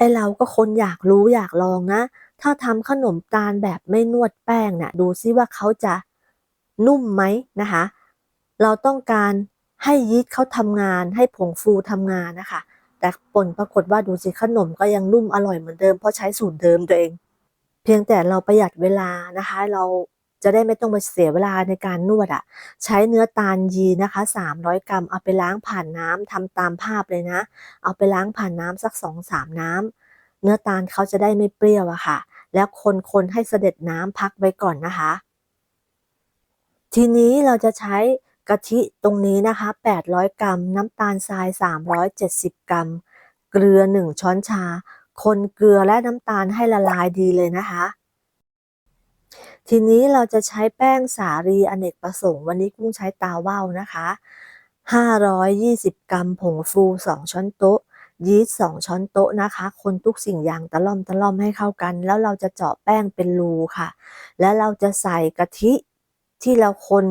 ไอ้เราก็คนอยากรู้อยากลองนะ ถ้าทำขนมตาลแบบไม่นวดแป้งน่ะดูซิว่าเขาจะนุ่มไหมนะคะ เราต้องการให้ยีสต์เขาทำงาน ให้ผงฟูทำงานนะคะ แต่ผลปรากฏว่าดูสิขนมก็ยังนุ่มอร่อยเหมือนเดิมเพราะใช้สูตรเดิมตัวเอง เพียงแต่เราประหยัดเวลานะคะ เรา จะได้ไม่ต้องไปเสียเวลาในการนวดอะ่ะ ใช้เนื้อตาลยีนะคะ 300 กรัม เอาไปล้างผ่านน้ำทำตามภาพเลยนะ เอาไปล้างผ่านน้ำสัก2-3น้ำเนื้อตาลเขาจะได้ไม่เปรี้ยวอะค่ะ แล้วคนๆให้เสด็จน้ำพักไว้ก่อนนะคะ ทีนี้เราจะใช้กะทิตรงนี้นะคะ 800 กรัม น้ำตาลทราย 370 กรัม เกลือ 1 ช้อนชา คนเกลือและน้ำตาลให้ละลายดีเลยนะคะ ทีนี้เราจะใช้แป้งสาลีอเนกประสงค์ วันนี้กุ้งใช้ตาว่าวนะคะ 520 กรัมผงฟู2ช้อนโต๊ะ ยีสต์2ช้อนโต๊ะนะคะ คนทุกสิ่งอย่างตะล่อมตะล่อมให้เข้ากัน แล้วเราจะเจาะแป้งเป็นรูค่ะ แล้วเราจะใส่กะทิที่เราคน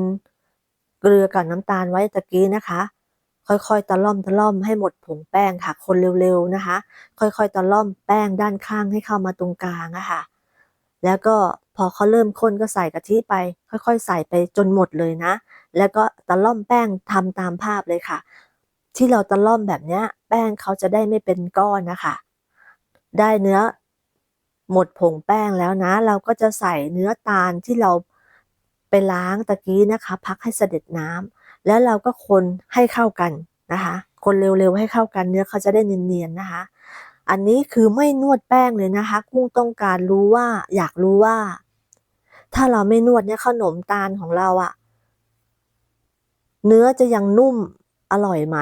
เกลือกับน้ำตาลไว้ตะกี้นะคะ ค่อยๆตะล่อมตะล่อมให้หมดผงแป้งค่ะ คนเร็วๆนะคะ ค่อยๆตะล่อมแป้งด้านข้างให้เข้ามาตรงกลางอะค่ะ แล้วก็ พอเขาเริ่มข้นก็ใส่กะทิไป ค่อยๆ ใส่ไปจนหมดเลยนะ แล้วก็ตะล่อมแป้งทำตามภาพเลยค่ะ ที่เราตะล่อมแบบเนี้ยแป้งเขาจะได้ไม่เป็นก้อนนะคะ ได้เนื้อหมดผงแป้งแล้วนะ เราก็จะใส่เนื้อตาลที่เราไปล้างตะกี้นะคะ พักให้เสด็จน้ำแล้วเราก็คนให้เข้ากันนะคะ คนเร็วๆให้เข้ากันเนื้อเขาจะได้เนียนๆนะคะ อันนี้คือไม่นวดแป้งเลยนะคะ กุ้งต้องการรู้ว่าอยากรู้ว่า ถ้าเราไม่นวดเนี่ยขนมตาลของเราอะเนื้อจะยังนุ่มอร่อยไหม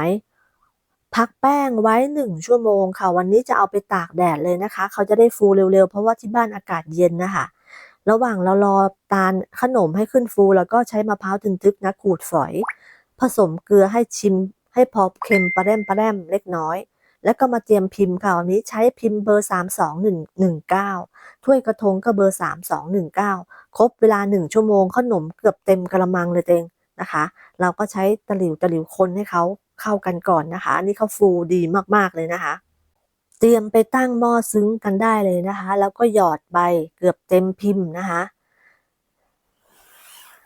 พักแป้งไว้หนึ่งชั่วโมงค่ะ วันนี้จะเอาไปตากแดดเลยนะคะ เขาจะได้ฟูเร็วๆ เพราะว่าที่บ้านอากาศเย็นนะคะ ระหว่างเรารอตาลขนมให้ขึ้นฟู แล้วก็ใช้มะพร้าวทึนๆนะขูดฝอย ผสมเกลือให้ชิม ให้พอเค็มปลาแรมปลาแรมเล็กน้อย แล้วก็มาเตรียมพิมพ์ค่ะวันนี้ใช้พิมพ์เบอร์ 32119ถ้วยกระทงก็เบอร์ 3219 ครบเวลา1ชั่วโมงขนมเกือบเต็มกระมังเลยเองนะคะ เราก็ใช้ตะหลิวตะหลิวคนให้เขาเข้ากันก่อนนะคะอันนี้เขาฟูดีมากๆเลยนะคะ เตรียมไปตั้งหม้อซึ้งกันได้เลยนะคะ แล้วก็หยอดใบเกือบเต็มพิมพ์นะคะ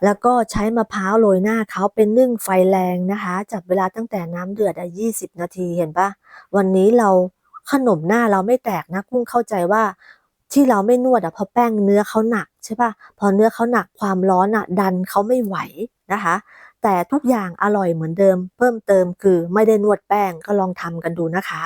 แล้วก็ใช้มะพร้าวโรยหน้าเขาเป็นนึ่งไฟแรงนะคะจับเวลาตั้งแต่น้ำเดือดอะ20 นาทีเห็นปะวันนี้เราขนมหน้าเราไม่แตกนะกุ้งเข้าใจว่า ที่เราไม่นวดอะเพราะแป้งเนื้อเขาหนักใช่ปะพอเนื้อเขาหนักความร้อนอะดันเขาไม่ไหวนะคะ แต่ทุกอย่างอร่อยเหมือนเดิม เพิ่มเติมคือไม่ได้นวดแป้งก็ลองทำกันดูนะคะ